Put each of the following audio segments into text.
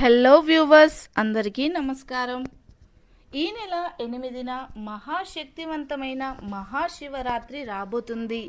Hello viewers అందరికీ నమస్కారం. ఈ నెల ఎనిమిదిన మహాశక్తివంతమైన మహాశివరాత్రి రాబోతుంది.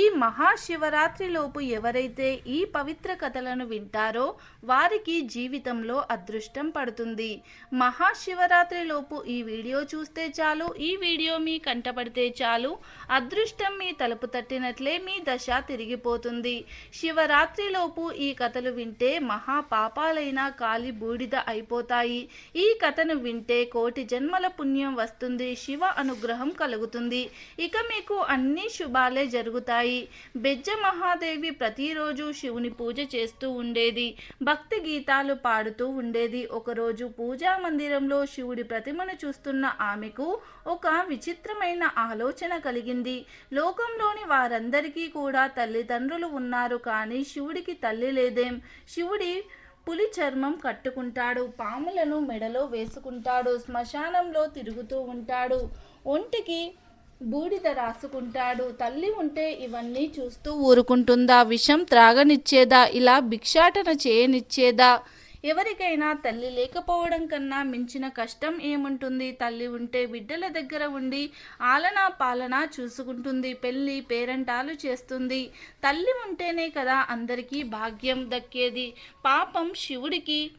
ఈ మహాశివరాత్రిలోపు ఎవరైతే ఈ పవిత్ర కథలను వింటారో వారికి జీవితంలో అదృష్టం పడుతుంది. మహాశివరాత్రిలోపు ఈ వీడియో చూస్తే చాలు. ఈ వీడియో మీ కంటపడితే చాలు. అదృష్టం మీ తలుపు తట్టినట్లే మీ దశ తిరిగిపోతుంది. శివరాత్రిలోపు ఈ కథలు వింటే మహా పాపాలైన కాలి బూడిద అయిపోతాయి. ఈ కథను వింటే కోటి జన్మల పుణ్యం వస్తుంది. శివ అనుగ్రహం కలుగుతుంది. ఇక మీకు అన్ని శుభాలే జరుగుతాయి. బెజ్జ మహాదేవి ప్రతిరోజు శివుని పూజ చేస్తూ ఉండేది. భక్తి గీతాలు పాడుతూ ఉండేది. ఒకరోజు పూజా మందిరంలో శివుడి ప్రతిమను చూస్తున్న ఆమెకు ఒక విచిత్రమైన ఆలోచన కలిగింది. లోకంలోని వారందరికీ కూడా తల్లిదండ్రులు ఉన్నారు కానీ శివుడికి తల్లి లేదేం? శివుడి పులి చర్మం కట్టుకుంటాడు. పాములను మెడలో వేసుకుంటాడు. శ్మశానంలో తిరుగుతూ ఉంటాడు. ఒంటికి బూడిద రాసుకుంటాడు. తల్లి ఉంటే ఇవన్నీ చూస్తూ ఊరుకుంటుందా? విషం త్రాగనిచ్చేదా? ఇలా భిక్షాటన చేయనిచ్చేదా? ఎవరికైనా తల్లి లేకపోవడం కన్నా మించిన కష్టం ఏముంటుంది? తల్లి ఉంటే బిడ్డల దగ్గర ఉండి ఆలనా పాలన చూసుకుంటుంది. పెళ్ళి పేరంటాలు చేస్తుంది. తల్లి ఉంటేనే కదా అందరికీ భాగ్యం దక్కేది. పాపం శివుడికి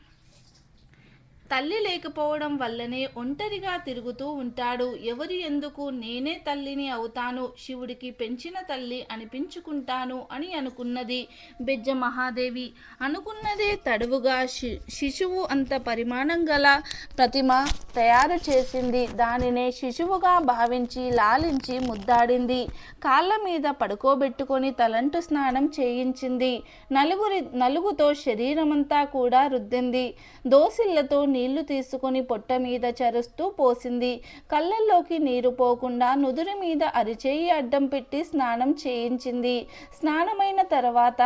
తల్లి లేకపోవడం వల్లనే ఒంటరిగా తిరుగుతూ ఉంటాడు. ఎవరు ఎందుకు నేనే తల్లిని అవుతాను శివుడికి పెంచిన తల్లి అనిపించుకుంటాను అని అనుకున్నది బెజ్జ మహాదేవి. అనుకున్నదే తడువుగా శి శిశువు అంత పరిమాణం గల ప్రతిమ తయారు చేసింది. దానినే శిశువుగా భావించి లాలించి ముద్దాడింది. కాళ్ళ మీద పడుకోబెట్టుకొని తలంటు స్నానం చేయించింది. నలుగురి నలుగుతో శరీరమంతా కూడా రుద్దింది. దోసిళ్ళతో నీళ్ళు తీసుకొని పొట్ట మీద చరుస్తూ పోసింది. కళ్ళల్లోకి నీరు పోకుండా నుదురు మీద అరిచేయి అడ్డం పెట్టి స్నానం చేయించింది. స్నానమైన తర్వాత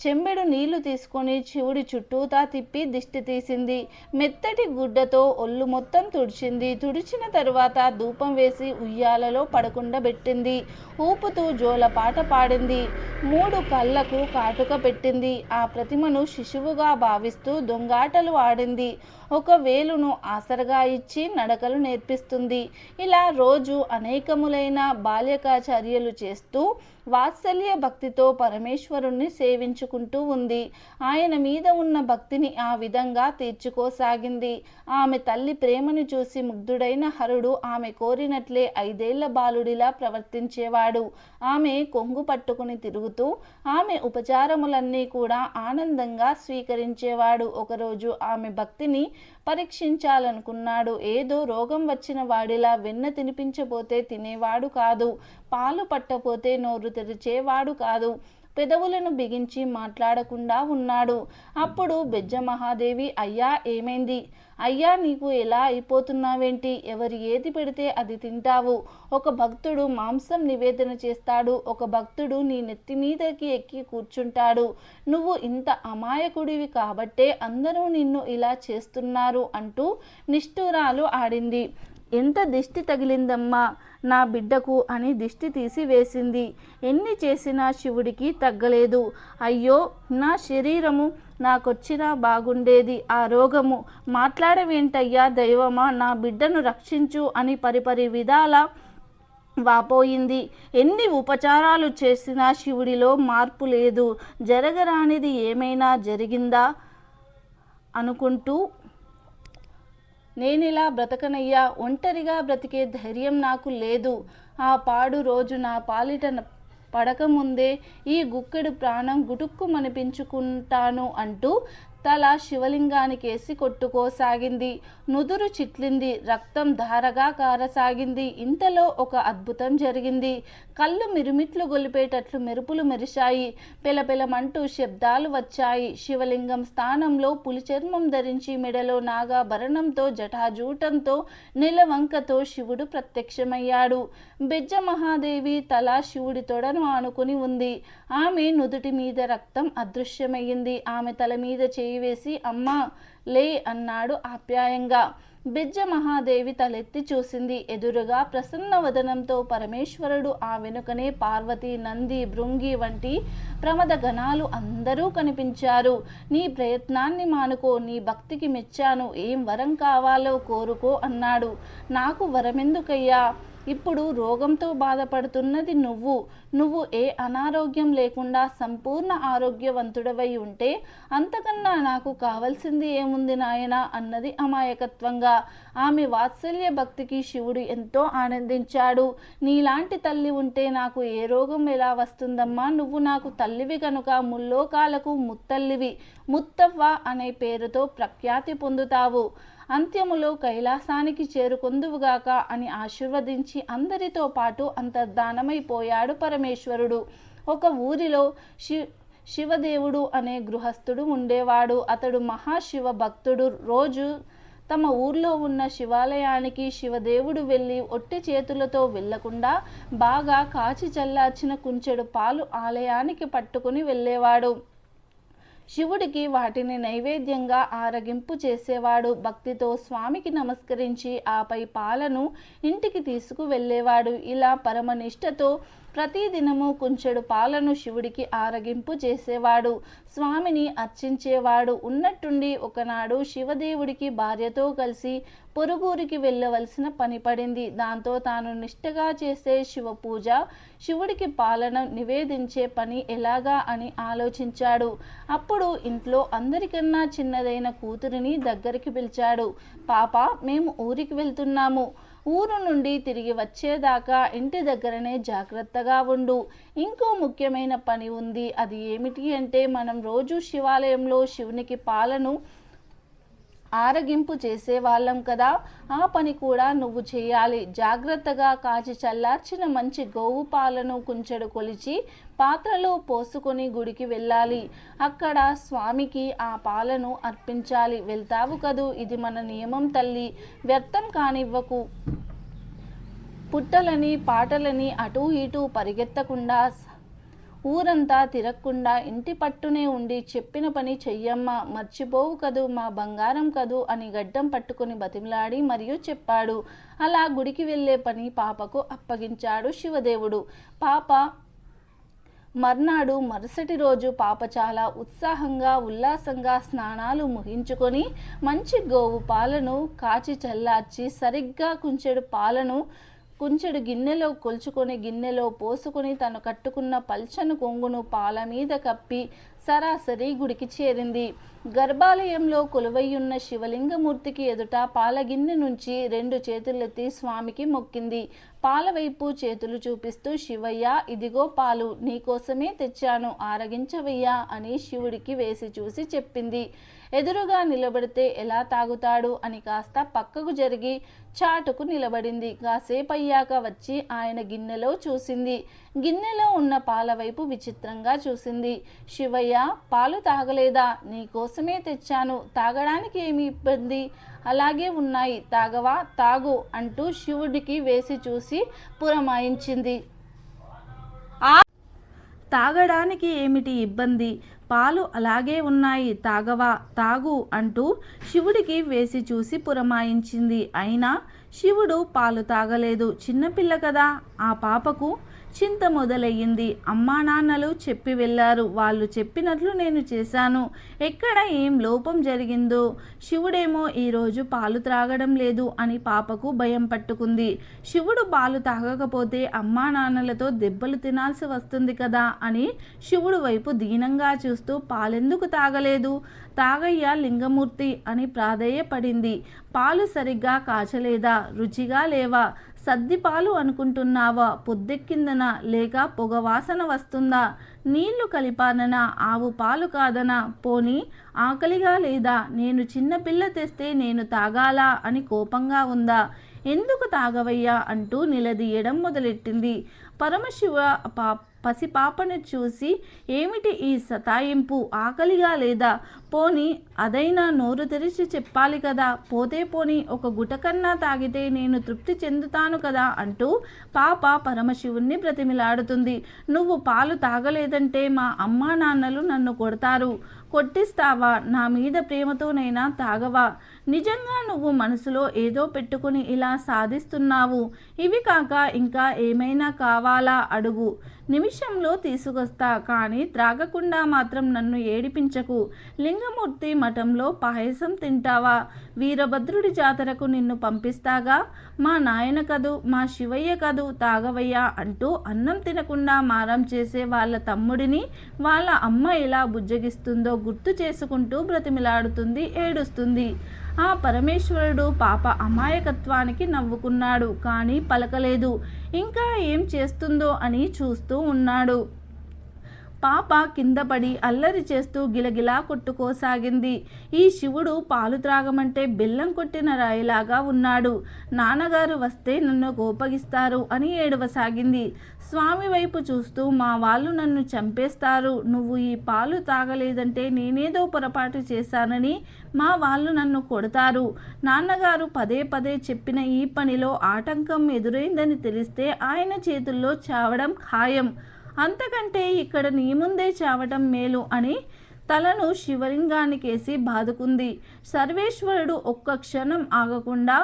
చెంబెడు నీళ్ళు తీసుకొని శివుడి చుట్టూతా తిప్పి దిష్టి తీసింది. మెత్తటి గుడ్డతో ఒళ్ళు మొత్తం తుడిచింది. తుడిచిన తరువాత ధూపం వేసి ఉయ్యాలలో పడకుండా పెట్టింది. ఊపుతూ జోల పాట పాడింది. మూడు కళ్ళకు కాటుక పెట్టింది. ఆ ప్రతిమను శిశువుగా భావిస్తూ దొంగాటలు ఆడింది. ఒక వేలును ఆసరగా ఇచ్చి నడకలు నేర్పిస్తుంది. ఇలా రోజు అనేకములైన బాల్యకాచర్యలు చేస్తూ వాత్సల్య భక్తితో పరమేశ్వరుణ్ణి సేవించుకుంటూ ఉంది. ఆయన మీద ఉన్న భక్తిని ఆ విధంగా తీర్చుకోసాగింది. ఆమె తల్లి ప్రేమను చూసి ముగ్ధుడైన హరుడు ఆమె కోరినట్లే ఐదేళ్ళ బాలుడిలా ప్రవర్తించేవాడు. ఆమె కొంగు పట్టుకుని తిరుగుతూ ఆమె ఉపచారములన్నీ కూడా ఆనందంగా స్వీకరించేవాడు. ఒకరోజు ఆమె భక్తిని పరీక్షించాలనుకున్నాడు. ఏదో రోగం వచ్చిన వాడిలా వెన్న తినిపించబోతే తినేవాడు కాదు. పాలు పట్టపోతే నోరు తెరిచేవాడు కాదు. పెదవులను బిగించి మాట్లాడకుండా ఉన్నాడు. అప్పుడు బెజ్జ మహాదేవి అయ్యా ఏమైంది? అయ్యా నీకు ఎలా అయిపోతున్నావేంటి? ఎవరు ఏది పెడితే అది తింటావు? ఒక భక్తుడు మాంసం నివేదన చేస్తాడు. ఒక భక్తుడు నీ నెత్తి మీదకి ఎక్కి కూర్చుంటాడు. నువ్వు ఇంత అమాయకుడివి కాబట్టే అందరూ నిన్ను ఇలా చేస్తున్నారు అంటూ నిష్ఠూరాలు ఆడింది. ఎంత దిష్టి తగిలిందమ్మా నా బిడ్డకు అని దిష్టి తీసి వేసింది ఎన్ని చేసినా శివుడికి తగ్గలేదు. అయ్యో నా శరీరము నాకొచ్చినా బాగుండేది. ఆ రోగము మాట్లాడవేంటయ్యా దైవమా నా బిడ్డను రక్షించు అని పరిపరి విధాల వాపోయింది. ఎన్ని ఉపచారాలు చేసినా శివుడిలో మార్పు లేదు. జరగరానిది ఏమైనా జరిగిందా? అనుకుంటూ నేనిలా బ్రతకనయ్యా? ఒంటరిగా బ్రతికే ధైర్యం నాకు లేదు. ఆ పాడు రోజు నా పాలిట పడకముందే ఈ గుక్కెడు ప్రాణం గుటుక్కుమనిపించుకుంటాను అంటూ తల శివలింగానికేసి కొట్టుకోసాగింది. నుదురు చిట్లింది. రక్తం ధారగా కారసాగింది. ఇంతలో ఒక అద్భుతం జరిగింది. కళ్ళు మిరుమిట్లు గొలిపేటట్లు మెరుపులు మెరిశాయి. పిలపిలమంటూ శబ్దాలు వచ్చాయి. శివలింగం స్థానంలో పులిచర్మం ధరించి మెడలో నాగాభరణంతో జటాజూటంతో నిలవంకతో శివుడు ప్రత్యక్షమయ్యాడు. బెజ్జ మహాదేవి తల శివుడి తొడను ఆనుకుని ఉంది. ఆమె నుదుటి మీద రక్తం అదృశ్యమయ్యింది. ఆమె తల మీద చే చేయి వేసి అమ్మ లే అన్నాడు ఆప్యాయంగా. బిజ్జ మహాదేవి తలెత్తి చూసింది. ఎదురుగా ప్రసన్న వదనంతో పరమేశ్వరుడు ఆ వెనుకనే పార్వతి నంది భృంగి వంటి ప్రమద గణాలు అందరూ కనిపించారు. నీ ప్రయత్నాన్ని మానుకో నీ భక్తికి మెచ్చాను. ఏం వరం కావాలో కోరుకో అన్నాడు. నాకు వరమెందుకయ్యా? ఇప్పుడు రోగంతో బాధపడుతున్నది నువ్వు. నువ్వు ఏ అనారోగ్యం లేకుండా సంపూర్ణ ఆరోగ్యవంతుడవై ఉంటే అంతకన్నా నాకు కావలసింది ఏముంది నాయన అన్నది అమాయకత్వంగా. ఆమె వాత్సల్య భక్తికి శివుడు ఎంతో ఆనందించాడు. నీలాంటి తల్లి ఉంటే నాకు ఏ రోగం ఎలా వస్తుందమ్మా? నువ్వు నాకు తల్లివి కనుక ముల్లోకాలకు ముత్తల్లివి. ముత్తవ్వ అనే పేరుతో ప్రఖ్యాతి పొందుతావు. అంత్యములో కైలాసానికి చేరుకొందువుగాక అని ఆశీర్వదించి అందరితో పాటు అంతర్ధానమైపోయాడు పరమేశ్వరుడు. ఒక ఊరిలో శి శివదేవుడు అనే గృహస్థుడు ఉండేవాడు. అతడు మహాశివ భక్తుడు. రోజు తమ ఊర్లో ఉన్న శివాలయానికి శివదేవుడు వెళ్ళి ఒట్టి చేతులతో వెళ్ళకుండా బాగా కాచి చల్లార్చిన కుంచెడు పాలు ఆలయానికి పట్టుకుని వెళ్ళేవాడు. శివుడికి వాటిని నైవేద్యంగా ఆరగింపు చేసేవాడు. భక్తితో స్వామికి నమస్కరించి ఆపై పాలను ఇంటికి తీసుకు వెళ్ళేవాడు ఇలా పరమనిష్టతో ప్రతిదినము కుంచెడు పాలను శివుడికి ఆరగింపు చేసేవాడు. స్వామిని అర్చించేవాడు. ఉన్నట్టుండి ఒకనాడు శివదేవుడికి భార్యతో కలిసి పొరుగురికి వెళ్ళవలసిన పని పడింది. దాంతో తాను నిష్టగా చేసే శివ పూజ శివుడికి పాలన నివేదించే పని ఎలాగా అని ఆలోచించాడు. అప్పుడు ఇంట్లో అందరికన్నా చిన్నదైన కూతురిని దగ్గరికి పిలిచాడు. పాప మేము ఊరికి వెళ్తున్నాము. ఊరు నుండి తిరిగి వచ్చేదాకా ఇంటి దగ్గరనే జాగ్రత్తగా ఉండు. ఇంకో ముఖ్యమైన పని ఉంది. అది ఏమిటి అంటే మనం రోజు శివాలయంలో శివునికి పాలను ఆరగింపు చేసేవాళ్ళం కదా. ఆ పని కూడా నువ్వు చేయాలి. జాగ్రత్తగా కాచి చల్లార్చిన మంచి గోవు పాలను కుంచెడు కొలిచి పాత్రలో పోసుకొని గుడికి వెళ్ళాలి. అక్కడ స్వామికి ఆ పాలను అర్పించాలి. వెళ్తావు కదూ? ఇది మన నియమం తల్లి. వ్యర్థం కానివ్వకు. పుట్టలని పాటలని అటూ ఇటూ పరిగెత్తకుండా ఊరంతా తిరగకుండా ఇంటి పట్టునే ఉండి చెప్పిన పని చెయ్యమ్మా మర్చిపోవు కదూ మా బంగారం కదూ అని గడ్డం పట్టుకుని బతిమలాడి మరియు చెప్పాడు. అలా గుడికి వెళ్ళే పని పాపకు అప్పగించాడు శివదేవుడు. పాప మర్నాడు మరుసటి రోజు పాప చాలా ఉత్సాహంగా ఉల్లాసంగా స్నానాలు ముగించుకొని మంచి గోవు పాలను కాచి చల్లార్చి సరిగ్గా కుంచెడు పాలను కుంచెడు గిన్నెలో కొలుచుకొని గిన్నెలో పోసుకొని తను కట్టుకున్న పల్చను కొంగును పాల మీద కప్పి సరాసరి గుడికి చేరింది. గర్భాలయంలో కొలువయ్యున్న శివలింగమూర్తికి ఎదుట పాలగిన్నె నుంచి రెండు చేతులెత్తి స్వామికి మొక్కింది. పాల వైపు చేతులు చూపిస్తూ శివయ్య ఇదిగో పాలు నీకోసమే తెచ్చాను ఆరగించవయ్యా అని శివుడికి వేసి చూసి చెప్పింది. ఎదురుగా నిలబడితే ఎలా తాగుతాడు అని కాస్త పక్కకు జరిగి చాటుకు నిలబడింది. కాసేపు అయ్యాక వచ్చి ఆయన గిన్నెలో చూసింది. గిన్నెలో ఉన్న పాల వైపు విచిత్రంగా చూసింది. శివయ్య పాలు తాగలేదా? నీకోసమే తెచ్చాను. తాగడానికి ఏమి ఇబ్బంది? అలాగే ఉన్నాయి. తాగవా? తాగు అంటూ శివుడికి వేసి చూసి పురమాయించింది. తాగడానికి ఏమిటి ఇబ్బంది? పాలు అలాగే ఉన్నాయి. తాగవా? తాగు అంటూ శివుడికి వేసి చూసి పురమాయించింది. అయినా శివుడు పాలు తాగలేదు. చిన్నపిల్ల కదా. ఆ పాపకు చింత మొదలయ్యింది. అమ్మా నాన్నలు చెప్పి వెళ్ళారు. వాళ్ళు చెప్పినట్లు నేను చేశాను. ఎక్కడ ఏం లోపం జరిగిందో. శివుడేమో ఈరోజు పాలు త్రాగడం లేదు అని పాపకు భయం పట్టుకుంది. శివుడు పాలు తాగకపోతే అమ్మా నాన్నలతో దెబ్బలు తినాల్సి వస్తుంది కదా అని శివుడు వైపు దీనంగా చూస్తూ పాలెందుకు తాగలేదు? తాగయ్య లింగమూర్తి అని ప్రాధేయపడింది. పాలు సరిగ్గా కాచలేదా? రుచిగా లేవా? సద్దిపాలు అనుకుంటున్నావా? పొద్దెక్కిందనా? లేక పొగ వాసన వస్తుందా? నీళ్ళు కలిపాననా? ఆవు పాలు కాదనా? పోని ఆకలిగా లేదా? నేను చిన్నపిల్ల తెస్తే నేను తాగాలా? అని కోపంగా ఉందా? ఎందుకు తాగవయ్యా? అంటూ నిలదీయడం మొదలెట్టింది. పరమశివ పా పసిపాపను చూసి ఏమిటి ఈ సతాయింపు? ఆకలిగా లేదా? పోని అదైనా నోరు తెరిచి చెప్పాలి కదా. పోతే పోని ఒక గుటకన్నా తాగితే నేను తృప్తి చెందుతాను కదా అంటూ పాప పరమశివుణ్ణి బ్రతిమిలాడుతుంది. నువ్వు పాలు తాగలేదంటే మా అమ్మా నాన్నలు నన్ను కొడతారు. కొట్టిస్తావా? నా మీద ప్రేమతోనైనా తాగవా? నిజంగా నువ్వు మనసులో ఏదో పెట్టుకుని ఇలా సాధిస్తున్నావు. ఇవి కాక ఇంకా ఏమైనా కావాలా? అడుగు. నిమిషంలో తీసుకొస్తా. కానీ త్రాగకుండా మాత్రం నన్ను ఏడిపించకు. లింగమూర్తి మఠంలో పాయసం తింటావా? వీరభద్రుడి జాతరకు నిన్ను పంపిస్తాగా? మా నాయన కదు మా శివయ్య కదు తాగవయ్యా అంటూ అన్నం తినకుండా మారం చేసే వాళ్ళ తమ్ముడిని వాళ్ళ అమ్మ ఎలా బుజ్జగిస్తుందో గుర్తు చేసుకుంటూ బ్రతిమిలాడుతుంది ఏడుస్తుంది. ఆ పరమేశ్వరుడు పాప అమాయకత్వానికి నవ్వుకున్నాడు కానీ పలకలేదు. ఇంకా ఏం చేస్తుందో అని చూస్తూ ఉన్నాడు. పాప కింద పడి అల్లరి చేస్తూ గిలగిలా కొట్టుకోసాగింది. ఈ శివుడు పాలు త్రాగమంటే బెల్లం కొట్టిన రాయిలాగా ఉన్నాడు. నాన్నగారు వస్తే నన్ను కోపగిస్తారు అని ఏడవసాగింది. స్వామి వైపు చూస్తూ మా వాళ్ళు నన్ను చంపేస్తారు. నువ్వు ఈ పాలు తాగలేదంటే నేనేదో పొరపాటు చేశానని మా వాళ్ళు నన్ను కొడతారు. నాన్నగారు పదే పదే చెప్పిన ఈ పనిలో ఆటంకం ఎదురైందని తెలిస్తే ఆయన చేతుల్లో చావడం ఖాయం. అంతకంటే ఇక్కడ నీ ముందే చావటం మేలు అని తలను శివలింగానికేసి బాదుకుంది. సర్వేశ్వరుడు ఒక్క క్షణం ఆగకుండా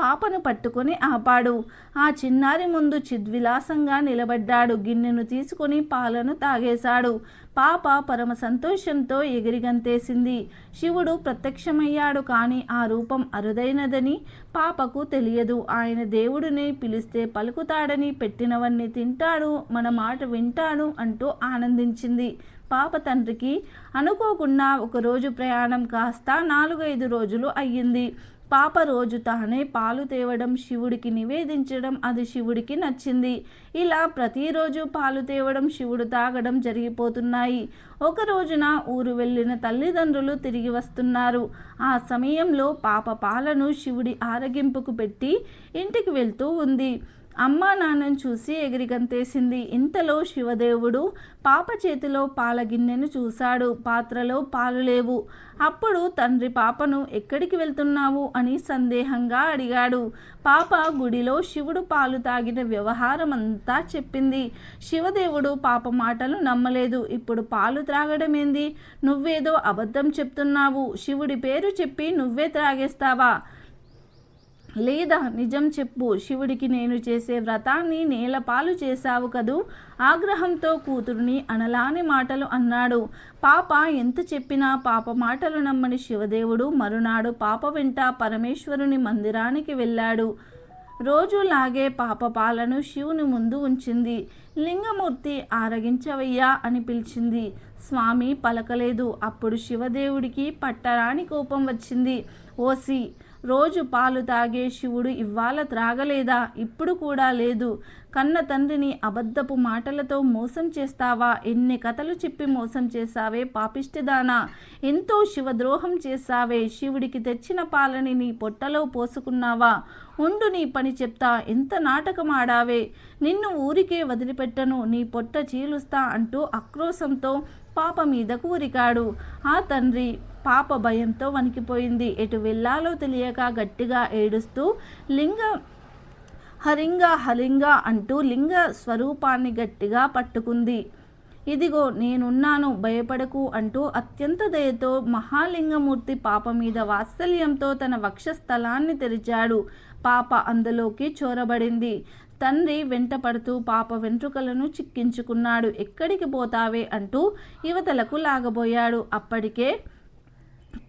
పాపను పట్టుకొని ఆపాడు. ఆ చిన్నారి ముందు చిద్విలాసంగా నిలబడ్డాడు. గిన్నెను తీసుకొని పాలను తాగేశాడు. పాప పరమ సంతోషంతో ఎగిరిగంతేసింది. శివుడు ప్రత్యక్షమయ్యాడు కానీ ఆ రూపం అరుదైనదని పాపకు తెలియదు. ఆయన దేవుడిని పిలిస్తే పలుకుతాడని పెట్టినవన్నీ తింటాడు మన మాట వింటాడు అంటూ ఆనందించింది. పాప తండ్రికి అనుకోకుండా ఒకరోజు ప్రయాణం కాస్త నాలుగైదు రోజులు అయ్యింది. పాప రోజు తానే పాలు తేవడం శివుడికి నివేదించడం అది శివుడికి నచ్చింది. ఇలా ప్రతిరోజు పాలు తేవడం శివుడు తాగడం జరిగిపోతున్నాయి. ఒక రోజున ఊరు వెళ్ళిన తల్లిదండ్రులు తిరిగి వస్తున్నారు. ఆ సమయంలో పాప పాలను శివుడి ఆరగింపుకు పెట్టి ఇంటికి వెళ్తూ ఉంది. అమ్మా నాన్నను చూసి ఎగిరిగంతేసింది. ఇంతలో శివదేవుడు పాప చేతిలో పాల గిన్నెను చూశాడు. పాత్రలో పాలు లేవు. అప్పుడు తండ్రి పాపను ఎక్కడికి వెళ్తున్నావు? అని సందేహంగా అడిగాడు. పాప గుడిలో శివుడు పాలు తాగిన వ్యవహారం అంతా చెప్పింది. శివదేవుడు పాప మాటలు నమ్మలేదు. ఇప్పుడు పాలు త్రాగడమేంది? నువ్వేదో అబద్ధం చెప్తున్నావు. శివుడి పేరు చెప్పి నువ్వే త్రాగేస్తావా? లేదా నిజం చెప్పు శివుడికి నేను చేసే వ్రతాన్ని నేలపాలు చేశావు కదూ? ఆగ్రహంతో కూతురుని అనలాని మాటలు అన్నాడు. పాప ఎంత చెప్పినా పాప మాటలు నమ్మని శివదేవుడు మరునాడు పాప వెంట పరమేశ్వరుని మందిరానికి వెళ్ళాడు. రోజులాగే పాప పాలను శివుని ముందు ఉంచింది. లింగమూర్తి ఆరగించవయ్యా అని పిలిచింది. స్వామి పలకలేదు. అప్పుడు శివదేవుడికి పట్టరాని కోపం వచ్చింది. ఓసి రోజు పాలు తాగే శివుడు ఇవాళ త్రాగలేదా? ఇప్పుడు కూడా లేదు. కన్న తండ్రిని అబద్ధపు మాటలతో మోసం చేస్తావా? ఎన్ని కథలు చెప్పి మోసం చేశావే పాపిష్టిదానా? ఎంతో శివద్రోహం చేశావే? శివుడికి తెచ్చిన పాలని నీ పొట్టలో పోసుకున్నావా? ఉండు నీ పని చెప్తా. ఎంత నాటకం ఆడావే నిన్ను ఊరికే వదిలిపెట్టను. నీ పొట్ట చీలుస్తా అంటూ ఆక్రోశంతో పాప మీదకు కూరికాడు ఆ తండ్రి పాప భయంతో వణికిపోయింది. ఎటు వెళ్ళాలో తెలియక గట్టిగా ఏడుస్తూ లింగ హరింగ హలింగ అంటూ లింగ స్వరూపాన్ని గట్టిగా పట్టుకుంది. ఇదిగో నేనున్నాను భయపడకు అంటూ అత్యంత దయతో మహాలింగమూర్తి పాప మీద వాత్సల్యంతో తన వక్షస్థలాన్ని తెరిచాడు. పాప అందులోకి చోరబడింది. తండ్రి వెంట పడుతూ పాప వెంట్రుకలను చిక్కించుకున్నాడు. ఎక్కడికి పోతావే అంటూ యువతలకు లాగబోయాడు. అప్పటికే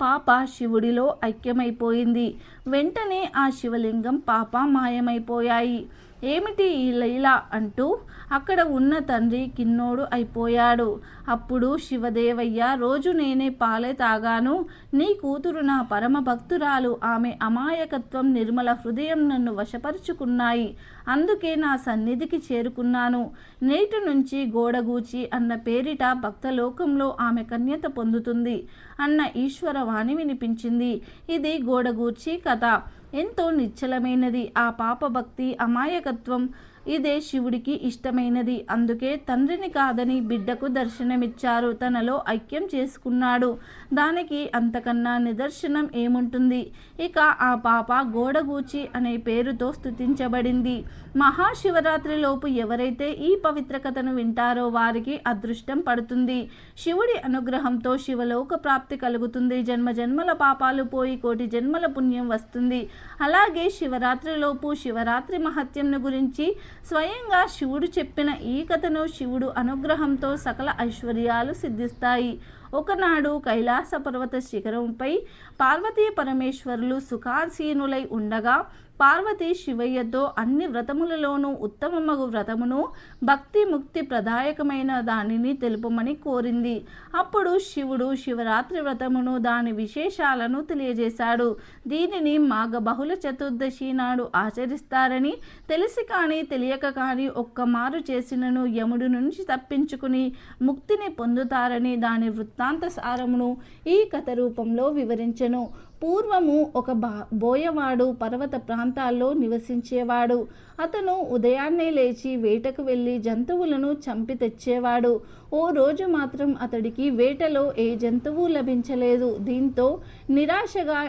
పాప శివుడిలో ఐక్యమైపోయింది. వెంటనే ఆ శివలింగం పాప మాయమైపోయాయి. ఏమిటి ఈ లీల అంటూ అక్కడ ఉన్న తండ్రి కిన్నోడు అయిపోయాడు. అప్పుడు శివదేవయ్య రోజు నేనే పాలే తాగాను. నీ కూతురు నా పరమ భక్తురాలు. ఆమె అమాయకత్వం నిర్మల హృదయం నన్ను వశపరుచుకున్నాయి. అందుకే నా సన్నిధికి చేరుకున్నాను. నేటి నుంచి గోడగూచి అన్న పేరిట భక్తలోకంలో ఆమె కన్యత పొందుతుంది అన్న ఈశ్వరవాణి వినిపించింది. ఇది గోడగూర్చి కథ. ఎంతో నిశ్చలమైనది. ఆ పాప భక్తి అమాయకత్వం ఇదే శివుడికి ఇష్టమైనది. అందుకే తండ్రిని కాదని బిడ్డకు దర్శనమిచ్చారు. తనలో ఐక్యం చేసుకున్నాడు. దానికి అంతకన్నా నిదర్శనం ఏముంటుంది? ఇక ఆ పాప గోడగూచి అనే పేరుతో స్థుతించబడింది మహాశివరాత్రిలోపు ఎవరైతే ఈ పవిత్ర కథను వింటారో వారికి అదృష్టం పడుతుంది. శివుడి అనుగ్రహంతో శివలోక ప్రాప్తి కలుగుతుంది. జన్మ జన్మల పాపాలు పోయి కోటి జన్మల పుణ్యం వస్తుంది. అలాగే శివరాత్రిలోపు శివరాత్రి మహత్యంను గురించి స్వయంగా శివుడు చెప్పిన ఈ కథను శివుడు అనుగ్రహంతో సకల ఐశ్వర్యాలు సిద్ధిస్తాయి. ఒకనాడు కైలాస పర్వత శిఖరంపై పార్వతీ పరమేశ్వరులు సుఖాసీనులై ఉండగా పార్వతి శివయ్యతో అన్ని వ్రతములలోనూ ఉత్తమమగు వ్రతమును భక్తి ముక్తి ప్రదాయకమైన దానిని తెలుపమని కోరింది. అప్పుడు శివుడు శివరాత్రి వ్రతమును దాని విశేషాలను తెలియజేశాడు. దీనిని మాఘ బహుళ చతుర్దశి నాడు ఆచరిస్తారని తెలిసి కానీ తెలియక కానీ ఒక్క మారు చేసినను యముడు నుంచి తప్పించుకుని ముక్తిని పొందుతారని దాని వృత్తాంత సారమును ఈ కథ రూపంలో వివరించను. పూర్వము ఒక బా బోయవాడు పర్వత ప్రాంతాల్లో నివసించేవాడు. అతను ఉదయాన్నే లేచి వేటకు వెళ్ళి జంతువులను చంపి తెచ్చేవాడు. ఓ రోజు మాత్రం అతడికి వేటలో ఏ జంతువు లభించలేదు. దీంతో నిరాశగా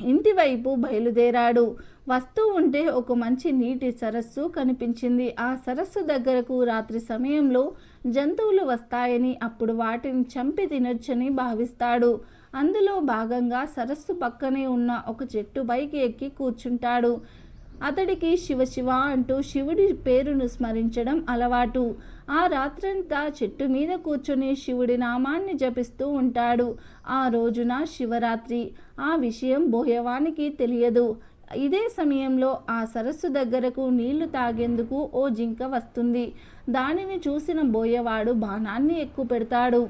ఇంటి వైపు బయలుదేరాడు. వస్తూ ఉంటే ఒక మంచి నీటి సరస్సు కనిపించింది. ఆ సరస్సు దగ్గరకు రాత్రి సమయంలో జంతువులు వస్తాయని అప్పుడు వాటిని చంపి తినొచ్చని భావిస్తాడు. అందులో భాగంగా సరస్సు పక్కనే ఉన్న ఒక చెట్టు పైకి ఎక్కి కూర్చుంటాడు. అతడికి శివ శివ అంటూ శివుడి పేరును స్మరించడం అలవాటు. ఆ రాత్రంతా చెట్టు మీద కూర్చొని శివుడి నామాన్ని జపిస్తూ ఉంటాడు. ఆ రోజున శివరాత్రి. ఆ విషయం బోయవానికి తెలియదు. ఇదే సమయంలో ఆ సరస్సు దగ్గరకు నీళ్ళు తాగేందుకు ఓ జింక వస్తుంది. దానిని చూసిన బోయవాడు బాణాన్ని ఎక్కువ పెడతాడు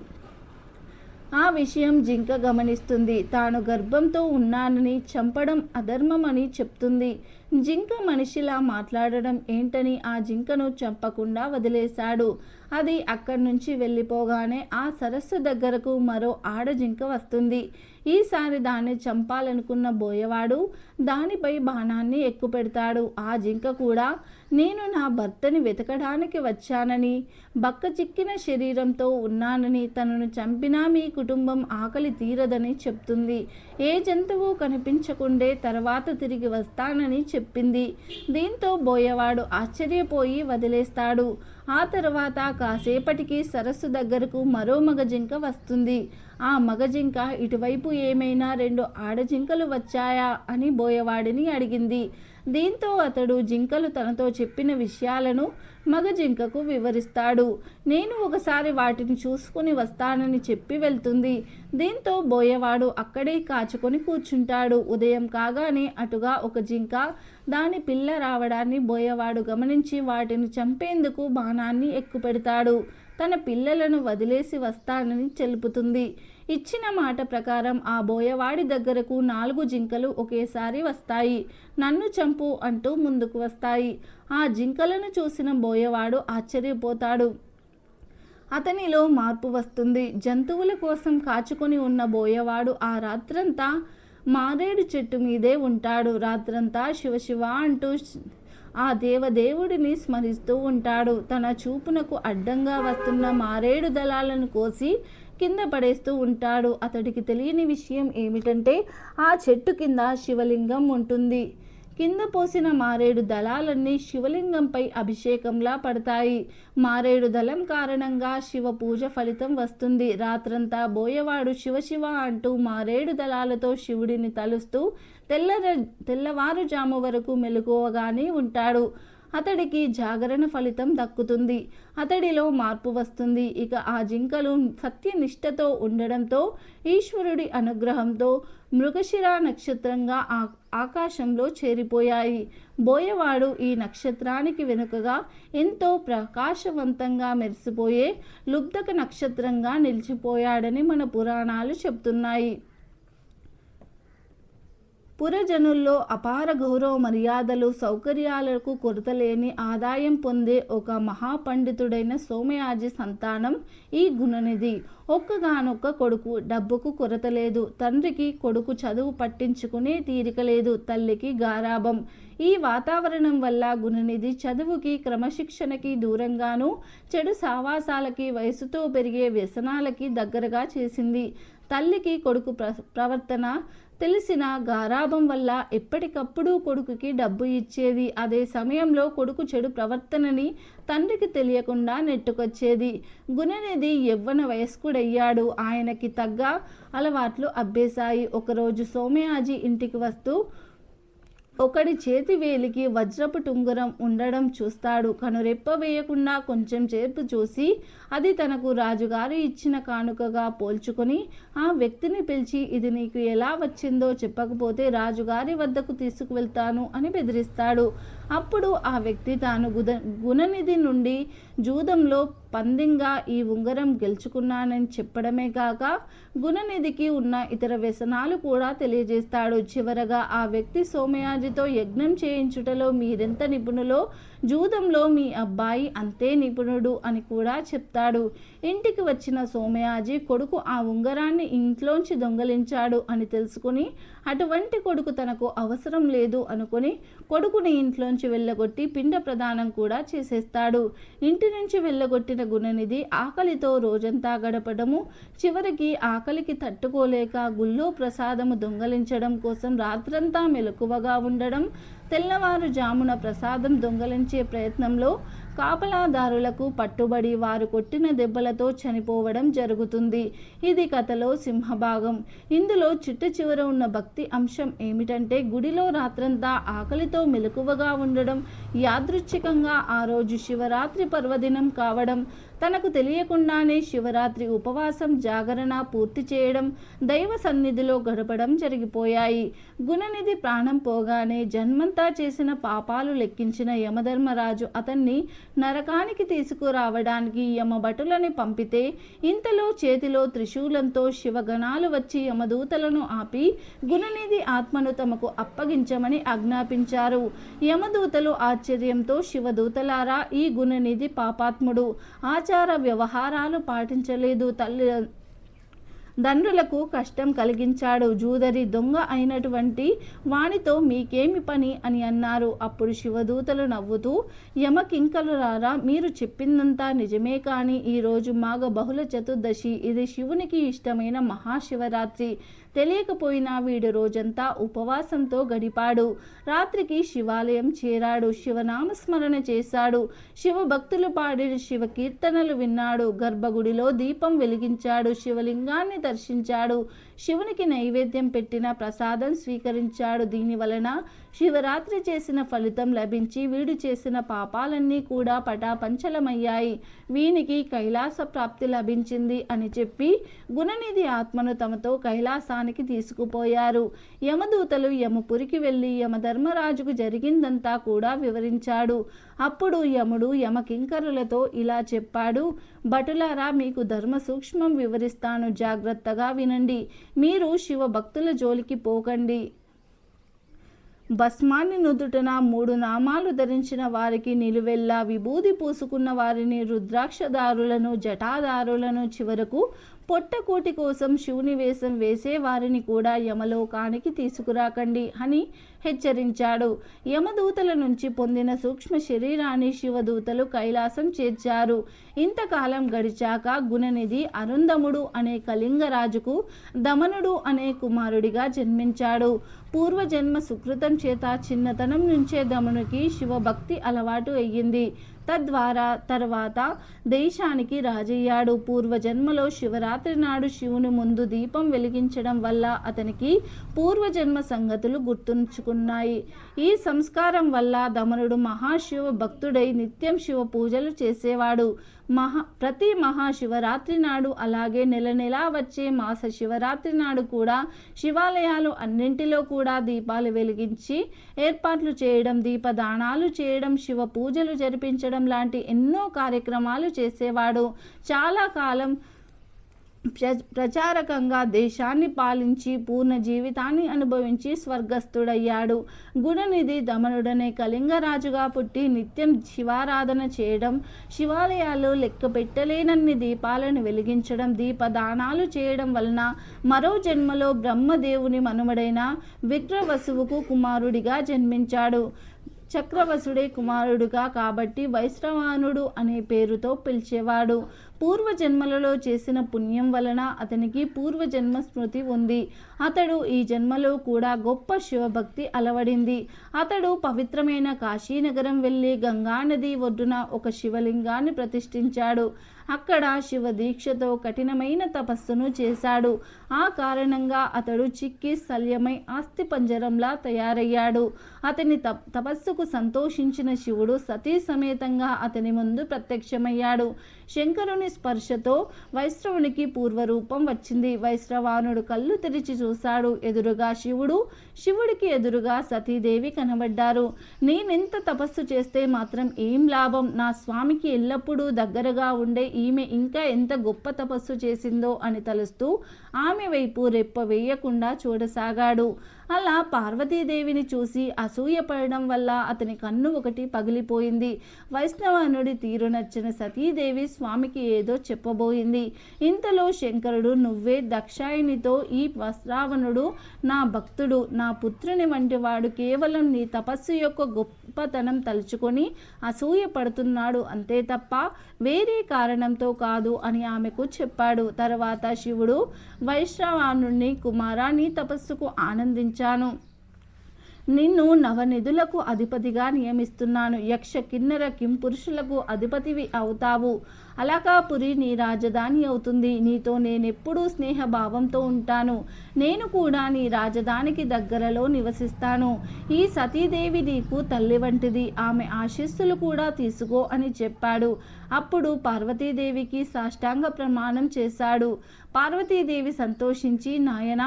ఆ విషయం జింక గమనిస్తుంది. తాను గర్భంతో ఉన్నానని చంపడం అధర్మమని చెప్తుంది. జింక మనిషిలా మాట్లాడడం ఏంటని ఆ జింకను చంపకుండా వదిలేశాడు. అది అక్కడి నుంచి వెళ్ళిపోగానే ఆ సరస్సు దగ్గరకు మరో ఆడ జింక వస్తుంది. ఈసారి దాన్ని చంపాలనుకున్న బోయవాడు దానిపై బాణాన్ని ఎక్కుపెడతాడు. ఆ జింక కూడా నేను నా భర్తని వెతకడానికి వచ్చానని బక్క చిక్కిన శరీరంతో ఉన్నానని తనను చంపినా మీ కుటుంబం ఆకలి తీరదని చెప్తుంది. ఏ జంతువు కనిపించకుండే తర్వాత తిరిగి వస్తానని చెప్పింది. దీంతో బోయవాడు ఆశ్చర్యపోయి వదిలేస్తాడు. ఆ తర్వాత కాసేపటికి సరస్సు దగ్గరకు మరో మగ జింక వస్తుంది. ఆ మగ జింక ఇటువైపు ఏమైనా రెండు ఆడజింకలు వచ్చాయా? అని బోయవాడిని అడిగింది. దీంతో అతడు జింకలు తనతో చెప్పిన విషయాలను మగ జింకకు వివరిస్తాడు. నేను ఒకసారి వాటిని చూసుకుని వస్తానని చెప్పి వెళ్తుంది. దీంతో బోయవాడు అక్కడే కాచుకొని కూర్చుంటాడు. ఉదయం కాగానే అటుగా ఒక జింక దాని పిల్ల రావడాన్ని బోయవాడు గమనించి వాటిని చంపేందుకు బాణాన్ని ఎక్కుపెడతాడు. తన పిల్లలను వదిలేసి వస్తానని తెలుపుతుంది ఇచ్చిన మాట ప్రకారం ఆ బోయవాడి దగ్గరకు నాలుగు జింకలు ఒకేసారి వస్తాయి. నన్ను చంపు అంటూ ముందుకు వస్తాయి. ఆ జింకలను చూసిన బోయవాడు ఆశ్చర్యపోతాడు. అతనిలో మార్పు వస్తుంది. జంతువుల కోసం కాచుకొని ఉన్న బోయవాడు ఆ రాత్రంతా మారేడు చెట్టు మీదే ఉంటాడు. రాత్రంతా శివశివ అంటూ ఆ దేవదేవుడిని స్మరిస్తూ ఉంటాడు. తన చూపునకు అడ్డంగా వస్తున్న మారేడు దళాలను కోసి కింద పడేస్తూ ఉంటాడు. అతడికి తెలియని విషయం ఏమిటంటే ఆ చెట్టు కింద శివలింగం ఉంటుంది. కింద పోసిన మారేడు దళాలన్నీ శివలింగంపై అభిషేకంలా పడతాయి. మారేడు దళం కారణంగా శివ పూజ ఫలితం వస్తుంది. రాత్రంతా బోయవాడు శివశివ అంటూ మారేడు దళాలతో శివుడిని తలుస్తూ తెల్లర తెల్లవారుజాము వరకు మెలకువగానే ఉంటాడు. అతడికి జాగరణ ఫలితం దక్కుతుంది. అతడిలో మార్పు వస్తుంది. ఇక ఆ జింకలు సత్యనిష్టతో ఉండడంతో ఈశ్వరుడి అనుగ్రహంతో మృగశిర నక్షత్రంగా ఆ ఆకాశంలో చేరిపోయాయి. బోయవాడు ఈ నక్షత్రానికి వెనుకగా ఎంతో ప్రకాశవంతంగా మెరిసిపోయే లుబ్ధక నక్షత్రంగా నిలిచిపోయాడని మన పురాణాలు చెప్తున్నాయి. పురజనుల్లో అపార గౌరవ మర్యాదలు సౌకర్యాలకు కొరత లేని ఆదాయం పొందే ఒక మహాపండితుడైన సోమయాజి సంతానం ఈ గుణనిధి. ఒక్కగానొక్క కొడుకు డబ్బుకు కొరత లేదు. తండ్రికి కొడుకు చదువు పట్టించుకునే తీరిక లేదు. తల్లికి గారాభం. ఈ వాతావరణం వల్ల గుణనిధి చదువుకి క్రమశిక్షణకి దూరంగాను చెడు సావాసాలకి వయసుతో పెరిగే వ్యసనాలకి దగ్గరగా చేసింది. తల్లికి కొడుకు ప్ర ప్రవర్తన తెలిసిన గారాభం వల్ల ఎప్పటికప్పుడు కొడుకుకి డబ్బు ఇచ్చేది అదే సమయంలో కొడుకు చెడు ప్రవర్తనని తండ్రికి తెలియకుండా నెట్టుకొచ్చేది. గుణనిధి యవ్వన వయస్కుడయ్యాడు. ఆయనకి తగ్గ అలవాట్లు అబ్బేశాయి. ఒకరోజు సోమయాజీ ఇంటికి వస్తూ ఒకడి చేతి వేలికి వజ్రపు టుంగరం ఉండడం చూస్తాడు. కనురెప్ప వేయకుండా కొంచెం చేపు చూసి అది తనకు రాజుగారు ఇచ్చిన కానుకగా పోల్చుకొని ఆ వ్యక్తిని పిలిచి ఇది నీకు ఎలా వచ్చిందో చెప్పకపోతే రాజుగారి వద్దకు తీసుకువెళ్తాను అని బెదిరిస్తాడు. అప్పుడు ఆ వ్యక్తి తాను గుద గుణనిధి నుండి జూదంలో పందింగా ఈ ఉంగరం గెలుచుకున్నానని చెప్పడమే కాక గుణనిధికి ఉన్న ఇతర వ్యసనాలు కూడా తెలియజేస్తాడు. చివరగా ఆ వ్యక్తి సోమయాజితో యజ్ఞం చేయించుటలో మీరెంత నిపుణులో జూదంలో మీ అబ్బాయి అంతే నిపుణుడు అని కూడా చెప్తాడు. ఇంటికి వచ్చిన సోమయాజీ కొడుకు ఆ ఉంగరాన్ని ఇంట్లోంచి దొంగలించాడు అని తెలుసుకుని అటువంటి కొడుకు తనకు అవసరం లేదు అనుకుని కొడుకుని ఇంట్లోంచి వెళ్ళగొట్టి పిండ ప్రదానం కూడా చేసేస్తాడు. ఇంటి నుంచి వెళ్ళగొట్టిన గుణనిధి ఆకలితో రోజంతా గడపడము చివరికి ఆకలికి తట్టుకోలేక గుళ్ళో ప్రసాదము దొంగలించడం కోసం రాత్రంతా మెలకువగా ఉండడం తెల్లవారుజామున ప్రసాదం దొంగలించే ప్రయత్నంలో కాపలాదారులకు పట్టుబడి వారు కొట్టిన దెబ్బలతో చనిపోవడం జరుగుతుంది. ఇది కథలో సింహభాగం. ఇందులో చిట్ట చివర ఉన్న భక్తి అంశం ఏమిటంటే గుడిలో రాత్రంతా ఆకలితో మెలకువగా ఉండడం యాదృచ్ఛికంగా ఆ రోజు శివరాత్రి పర్వదినం కావడం తనకు తెలియకుండానే శివరాత్రి ఉపవాసం జాగరణ పూర్తి చేయడం దైవ సన్నిధిలో గడపడం జరిగిపోయాయి. గుణనిధి ప్రాణం పోగానే జన్మంతా చేసిన పాపాలు లెక్కించిన యమధర్మరాజు అతన్ని నరకానికి తీసుకురావడానికి యమభటులని పంపితే ఇంతలో చేతిలో త్రిశూలంతో శివగణాలు వచ్చి యమదూతలను ఆపి గుణనిధి ఆత్మను తమకు అప్పగించమని ఆజ్ఞాపించారు. యమదూతలు ఆశ్చర్యంతో శివదూతలారా ఈ గుణనిధి పాపాత్ముడు. ఆచార వ్యవహారాలు పాటించలేదు. తల్లి దండ్రులకు కష్టం కలిగించాడు. జూదరి దొంగ అయినటువంటి వానితో మీకేమి పని అని అన్నారు. అప్పుడు శివదూతలు నవ్వుతూ యమకింకలురారా మీరు చెప్పిందంతా నిజమే కానీ ఈరోజు మాఘ బహుళ చతుర్దశి. ఇది శివునికి ఇష్టమైన మహాశివరాత్రి. తెలియకపోయినా వీడు రోజంతా ఉపవాసంతో గడిపాడు. రాత్రికి శివాలయం చేరాడు. శివనామస్మరణ చేశాడు. శివ భక్తులు పాడిన శివ కీర్తనలు విన్నాడు. గర్భగుడిలో దీపం వెలిగించాడు. శివలింగాన్ని దర్శించాడు. శివునికి నైవేద్యం పెట్టిన ప్రసాదం స్వీకరించాడు. దీని వలన శివరాత్రి చేసిన ఫలితం లభించి వీడు చేసిన పాపాలన్నీ కూడా పటాపంచలమయ్యాయి. వీనికి కైలాస ప్రాప్తి లభించింది అని చెప్పి గుణనిధి ఆత్మను తమతో కైలాసానికి తీసుకుపోయారు. యమదూతలు యమపురికి వెళ్ళి యమధర్మరాజుకు జరిగిందంతా కూడా వివరించాడు. అప్పుడు యముడు యమకింకరులతో ఇలా చెప్పాడు భటులారా మీకు ధర్మ సూక్ష్మం వివరిస్తాను. జాగ్రత్తగా వినండి. మీరు శివ భక్తుల జోలికి పోకండి. భస్మాన్ని నుదుటన మూడు నామాలు ధరించిన వారికి నిలువెల్లా విభూది పూసుకున్న వారిని రుద్రాక్షదారులను జటాదారులను చివరకు పొట్టకోటి కోసం శివుని వేషం వేసే వారిని కూడా యమలోకానికి తీసుకురాకండి అని హెచ్చరించాడు. యమదూతల నుంచి పొందిన సూక్ష్మ శరీరాన్ని శివదూతలు కైలాసం చేర్చారు. ఇంతకాలం గడిచాక గుణనిధి అరుంధముడు అనే కళింగరాజుకు దమనుడు అనే కుమారుడిగా జన్మించాడు. పూర్వజన్మ సుకృతం చేత చిన్నతనం నుంచే దమనుకి శివభక్తి అలవాటు అయ్యింది. తద్వారా తర్వాత దేశానికి రాజయ్యాడు. పూర్వజన్మలో శివరాత్రి నాడు శివుని ముందు దీపం వెలిగించడం వల్ల అతనికి పూర్వజన్మ సంగతులు గుర్తుంచుకున్నాయి. ఈ సంస్కారం వల్ల దమనుడు మహాశివ భక్తుడై నిత్యం శివ పూజలు చేసేవాడు. మహా ప్రతి మహాశివరాత్రి నాడు అలాగే నెల నెలా వచ్చే మాస శివరాత్రి నాడు కూడా శివాలయాలు అన్నింటిలో కూడా దీపాలు వెలిగించి ఏర్పాట్లు చేయడం దీపదానాలు చేయడం శివ పూజలు జరిపించడం లాంటి ఎన్నో కార్యక్రమాలు చేసేవాడు. చాలా కాలం ప్రచారకంగా దేశాన్ని పాలించి పూర్ణ జీవితాన్ని అనుభవించి స్వర్గస్థుడయ్యాడు. గుణనిధి దమనుడనే కళింగరాజుగా పుట్టి నిత్యం శివారాధన చేయడం శివాలయాల్లో లెక్క పెట్టలేనన్ని దీపాలను వెలిగించడం దీపదానాలు చేయడం వలన మరో జన్మలో బ్రహ్మదేవుని మనుమడైన విక్రవసువుకు కుమారుడిగా జన్మించాడు. చక్రవసుడే కుమారుడుగా కాబట్టి వైశ్రవానుడు అనే పేరుతో పిలిచేవాడు. పూర్వజన్మలలో చేసిన పుణ్యం వలన అతనికి పూర్వజన్మ స్మృతి ఉంది. అతడు ఈ జన్మలో కూడా గొప్ప శివభక్తి అలవడింది. అతడు పవిత్రమైన కాశీనగరం వెళ్ళి గంగానది ఒడ్డున ఒక శివలింగాన్ని ప్రతిష్ఠించాడు. అక్కడ శివ దీక్షతో కఠినమైన తపస్సును చేశాడు. ఆ కారణంగా అతడు చిక్కి శల్యమై ఆస్తి పంజరంలా తయారయ్యాడు. అతని తప్ తపస్సుకు సంతోషించిన శివుడు సతీ సమేతంగా అతని ముందు ప్రత్యక్షమయ్యాడు. శంకరుని స్పర్శతో వైశ్రవునికి పూర్వరూపం వచ్చింది. వైశ్రవానుడు కళ్ళు తెరిచి చూశాడు. ఎదురుగా శివుడు శివుడికి ఎదురుగా సతీదేవి కనబడ్డారు. నేనెంత తపస్సు చేస్తే మాత్రం ఏం లాభం? నా స్వామికి ఎల్లప్పుడూ దగ్గరగా ఉండే ఈమె ఇంకా ఎంత గొప్ప తపస్సు చేసిందో అని తలుస్తూ ఆమె వైపు రెప్ప వేయకుండా చూడసాగాడు. అలా పార్వతీదేవిని చూసి అసూయపడడం వల్ల అతని కన్ను ఒకటి పగిలిపోయింది. వైష్ణవానుడి తీరు నచ్చిన సతీదేవి స్వామికి ఏదో చెప్పబోయింది. ఇంతలో శంకరుడు నువ్వే దక్షాయినితో ఈ వస్త్రావణుడు నా భక్తుడు నా పుత్రుని వంటి వాడు కేవలం నీ తపస్సు యొక్క గొప్ప గొప్పతనం తలుచుకొని అసూయ పడుతున్నాడు అంతే తప్ప వేరే కారణంతో కాదు అని ఆమెకు చెప్పాడు. తర్వాత శివుడు వైశ్రవాణుణ్ణి కుమారాన్ని తపస్సుకు ఆనందించాను. నిన్ను నవనిధులకు అధిపతిగా నియమిస్తున్నాను. యక్ష కిన్నెర కింపురుషులకు అధిపతివి అవుతావు. అలాకాపురి నీ రాజధాని అవుతుంది. నీతో నేనెప్పుడూ స్నేహభావంతో ఉంటాను. నేను కూడా నీ రాజధానికి దగ్గరలో నివసిస్తాను. ఈ సతీదేవి నీకు తల్లి వంటిది. ఆమె ఆశీస్సులు కూడా తీసుకో అని చెప్పాడు. అప్పుడు పార్వతీదేవికి సాష్టాంగ ప్రమాణం చేశాడు. పార్వతీదేవి సంతోషించి నాయన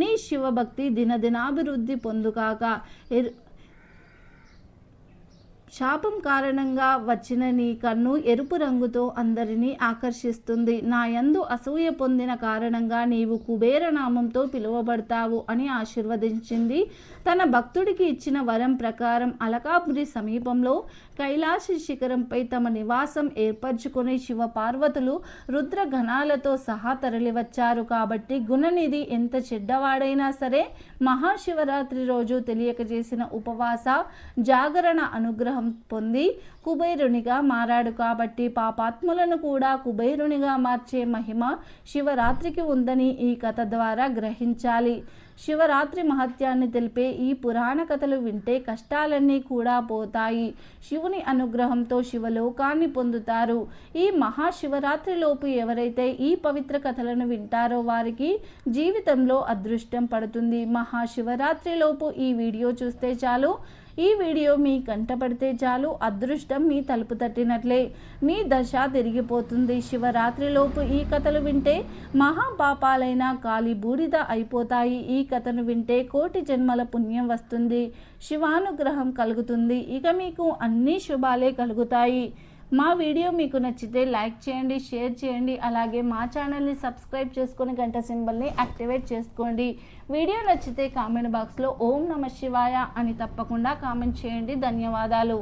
నీ శివభక్తి దినదినాభివృద్ధి పొందుగాక. శాపం కారణంగా వచ్చిన నీ కన్ను ఎరుపు రంగుతో అందరినీ ఆకర్షిస్తుంది. నా యందు అసూయ పొందిన కారణంగా నీవు కుబేర నామంతో పిలువబడతావు అని ఆశీర్వదించింది తన భక్తుడికి ఇచ్చిన వరం ప్రకారం అలకాపురి సమీపంలో కైలాస శిఖరంపై తమ నివాసం ఏర్పరచుకుని శివ పార్వతులు రుద్ర గణాలతో సహా తరలివచ్చారు కాబట్టి గుణనిధి ఎంత చెడ్డవాడైనా సరే మహాశివరాత్రి రోజు తెలియక చేసిన ఉపవాస జాగరణ అనుగ్రహం పొంది కుబేరునిగా మారాడు కాబట్టి పాపాత్ములను కూడా కుబేరునిగా మార్చే మహిమ శివరాత్రికి ఉందని ఈ కథ ద్వారా గ్రహించాలి. శివరాత్రి మహత్యాన్ని తెలిపే ఈ పురాణ కథలు వింటే కష్టాలన్నీ కూడా పోతాయి. శివుని అనుగ్రహంతో శివలోకాన్ని పొందుతారు. ఈ మహాశివరాత్రిలోపు ఎవరైతే ఈ పవిత్ర కథలను వింటారో వారికి జీవితంలో అదృష్టం పడుతుంది. మహాశివరాత్రిలోపు ఈ వీడియో చూస్తే చాలు. ఈ వీడియో మీ కంటపడితే చాలు అదృష్టం మీ తలుపు తట్టినట్లే. మీ దశ తిరిగిపోతుంది. శివరాత్రిలోపు ఈ కథలు వింటే మహాపాపాలైన కాలి బూడిద అయిపోతాయి. ఈ కథను వింటే కోటి జన్మల పుణ్యం వస్తుంది. శివానుగ్రహం కలుగుతుంది. ఇక మీకు అన్ని శుభాలే కలుగుతాయి. మా వీడియో మీకు నచ్చితే లైక్ చేయండి షేర్ చేయండి అలాగే మా ఛానల్ని సబ్స్క్రైబ్ చేసుకుని గంట సింబల్ని యాక్టివేట్ చేసుకోండి. వీడియో నచ్చితే కామెంట్ బాక్స్లో ఓం నమ శివాయ అని తప్పకుండా కామెంట్ చేయండి. ధన్యవాదాలు.